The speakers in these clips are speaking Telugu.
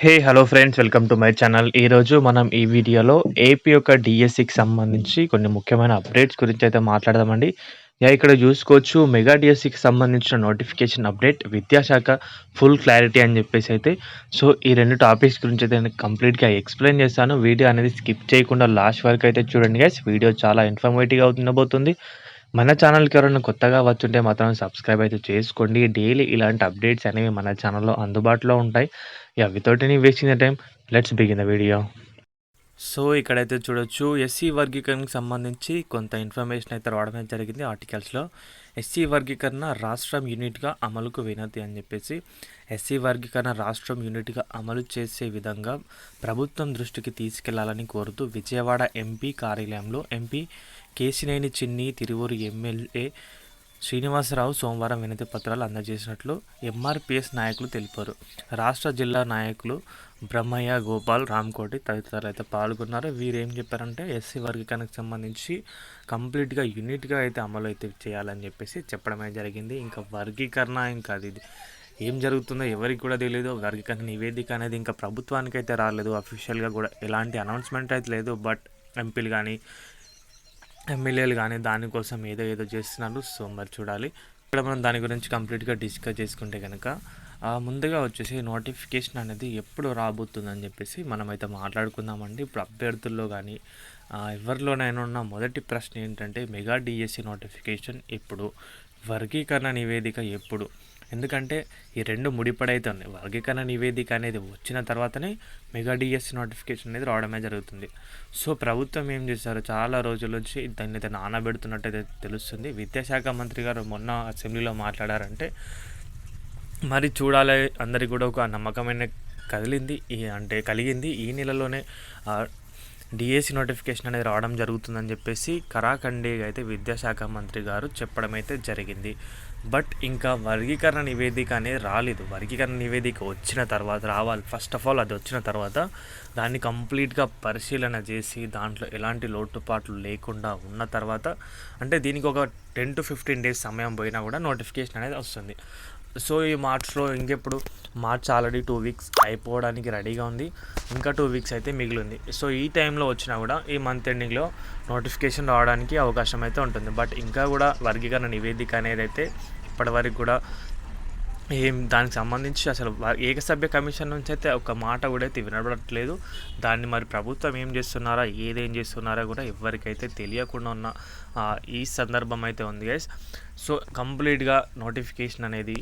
Hey hello friends welcome to my channel ఈరోజు మనం ఈ వీడియోలో ఏపీ యొక్క డిఎస్సికి సంబంధించి కొన్ని ముఖ్యమైన అప్డేట్స్ గురించి అయితే మాట్లాడదామండి. యా ఇక్కడ చూసుకోవచ్చు మెగా డిఎస్సికి సంబంధించిన నోటిఫికేషన్ అప్డేట్ విద్యాశాఖ ఫుల్ క్లారిటీ అని చెప్పేసి అయితే. సో ఈ రెండు టాపిక్స్ గురించి అయితే నేను కంప్లీట్గా ఎక్స్ప్లెయిన్ చేస్తాను వీడియో అనేది స్కిప్ చేయకుండా లాస్ట్ వరకు అయితే చూడండి గైస్ వీడియో చాలా ఇన్ఫర్మేటివ్గా ఉండబోతుంది. మన ఛానల్కి ఎవరైనా కొత్తగా వచ్చుంటే మాత్రం సబ్స్క్రైబ్ అయితే చేసుకోండి. డైలీ ఇలాంటి అప్డేట్స్ అనేవి మన ఛానల్లో అందుబాటులో ఉంటాయి. Yeah without any wasting the time let's begin the video so ఇక్కడైతే చూడొచ్చు ఎస్సీ వర్గీకరణకు సంబంధించి కొంత ఇన్ఫర్మేషన్ అయితే రావడం జరిగింది ఆర్టికల్స్లో ఎస్సీ వర్గీకరణ రాష్ట్రం యూనిట్గా అమలుకు వినతి అని చెప్పేసి ఎస్సీ వర్గీకరణ రాష్ట్రం యూనిట్గా అమలు చేసే విధంగా ప్రభుత్వం దృష్టికి తీసుకెళ్ళాలని కోరుతూ విజయవాడ ఎంపీ కార్యాలయంలో ఎంపీ కేసినేని చిన్ని తిరువూరు ఎమ్మెల్యే శ్రీనివాసరావు సోమవారం వినతి పత్రాలు అందజేసినట్లు ఎంఆర్పిఎస్ నాయకులు తెలిపారు. రాష్ట్ర జిల్లా నాయకులు బ్రహ్మయ్య గోపాల్ రామ్కోటి తదితరులు అయితే పాల్గొన్నారు. వీరు ఏం చెప్పారంటే ఎస్సీ వర్గీకరణకు సంబంధించి కంప్లీట్గా యూనిట్గా అయితే అమలు అయితే చేయాలని చెప్పేసి చెప్పడమే జరిగింది. ఇంకా వర్గీకరణ ఇంకా అది ఏం జరుగుతుందో ఎవరికి కూడా తెలియదు వర్గీకరణ నివేదిక అనేది ఇంకా ప్రభుత్వానికి అయితే రాలేదు అఫీషియల్గా కూడా ఎలాంటి అనౌన్స్మెంట్ అయితే లేదు. బట్ ఎంపీలు కానీ ఎమ్మెల్యేలు కానీ దానికోసం ఏదో ఏదో చేస్తున్నారు. సో మరి చూడాలి. ఇక్కడ మనం దాని గురించి కంప్లీట్గా డిస్కస్ చేసుకుంటే కనుక ముందుగా వచ్చేసి నోటిఫికేషన్ అనేది ఎప్పుడు రాబోతుందని చెప్పేసి మనమైతే మాట్లాడుకుందామండి. ఇప్పుడు అభ్యర్థుల్లో కానీ ఎవరిలోనైనా ఉన్న మొదటి ప్రశ్న ఏంటంటే మెగా డిఎస్సి నోటిఫికేషన్ ఎప్పుడు? వర్గీకరణ నివేదిక ఎప్పుడు? ఎందుకంటే ఈ రెండు ముడిపడైతే ఉన్నాయి. వర్గీకరణ నివేదిక అనేది వచ్చిన తర్వాతనే మెగా డిఎస్సి నోటిఫికేషన్ అనేది రావడమే జరుగుతుంది. సో ప్రభుత్వం ఏం చేశారు? చాలా రోజుల నుంచి దాన్ని అయితే నానబెడుతున్నట్టయితే తెలుస్తుంది. విద్యాశాఖ మంత్రి గారు మొన్న అసెంబ్లీలో మాట్లాడారంటే మరి చూడాలి అందరికి కూడా ఒక నమ్మకమైన కదిలింది ఈ అంటే కలిగింది. ఈ నెలలోనే డిఎస్సి నోటిఫికేషన్ అనేది రావడం జరుగుతుందని చెప్పేసి కరాఖండిగా అయితే విద్యాశాఖ మంత్రి గారు చెప్పడం అయితే జరిగింది. బట్ ఇంకా వర్గీకరణ నివేదిక అనేది రాలేదు. వర్గీకరణ నివేదిక వచ్చిన తర్వాత రావాలి. ఫస్ట్ ఆఫ్ ఆల్ అది వచ్చిన తర్వాత దాన్ని కంప్లీట్గా పరిశీలన చేసి దాంట్లో ఎలాంటి లోటుపాట్లు లేకుండా ఉన్న తర్వాత అంటే దీనికి ఒక టెన్ టు ఫిఫ్టీన్ డేస్ సమయం పోయినా కూడా నోటిఫికేషన్ అనేది వస్తుంది. సో ఈ మార్చ్లో ఇంకెప్పుడు మార్చ్ ఆల్రెడీ టూ వీక్స్ అయిపోవడానికి రెడీగా ఉంది. ఇంకా టూ వీక్స్ అయితే మిగిలింది. సో ఈ టైంలో వచ్చినా కూడా ఈ మంత్ ఎండింగ్లో నోటిఫికేషన్ రావడానికి అవకాశం అయితే ఉంటుంది. బట్ ఇంకా కూడా వర్గీకరణ నివేదిక అనేది అయితే ఇప్పటివరకు కూడా ఏం దానికి సంబంధించి అసలు ఏకసభ్య కమిషన్ నుంచి అయితే ఒక మాట కూడా అయితే వినబడట్లేదు. దాన్ని మరి ప్రభుత్వం ఏం చేస్తున్నారా ఏదేం చేస్తున్నారా కూడా ఎవరికైతే తెలియకుండా ఉన్న ఈ సందర్భం అయితే ఉంది గైస్ సో కంప్లీట్గా నోటిఫికేషన్ అనేది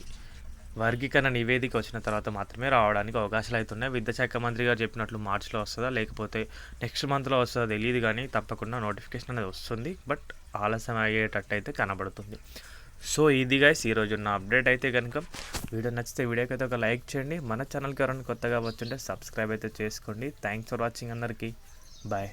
వర్గీకరణ నివేదిక వచ్చిన తర్వాత మాత్రమే రావడానికి అవకాశాలు అవుతున్నాయి. విద్యాశాఖ మంత్రి గారు చెప్పినట్లు మార్చిలో వస్తుందా లేకపోతే నెక్స్ట్ మంత్లో వస్తుందో తెలియదు కానీ తప్పకుండా నోటిఫికేషన్ అనేది వస్తుంది. బట్ ఆలస్యం అయ్యేటట్టు అయితే కనబడుతుంది. సో ఇది గైస్ ఈరోజు నా అప్డేట్ అయితే కనుక వీడియో నచ్చితే వీడియోకి అయితే ఒక లైక్ చేయండి. మన ఛానల్కి ఎవరైనా కొత్తగా వచ్చుంటే సబ్స్క్రైబ్ అయితే చేసుకోండి. థ్యాంక్స్ ఫర్ వాచింగ్ అందరికీ. బాయ్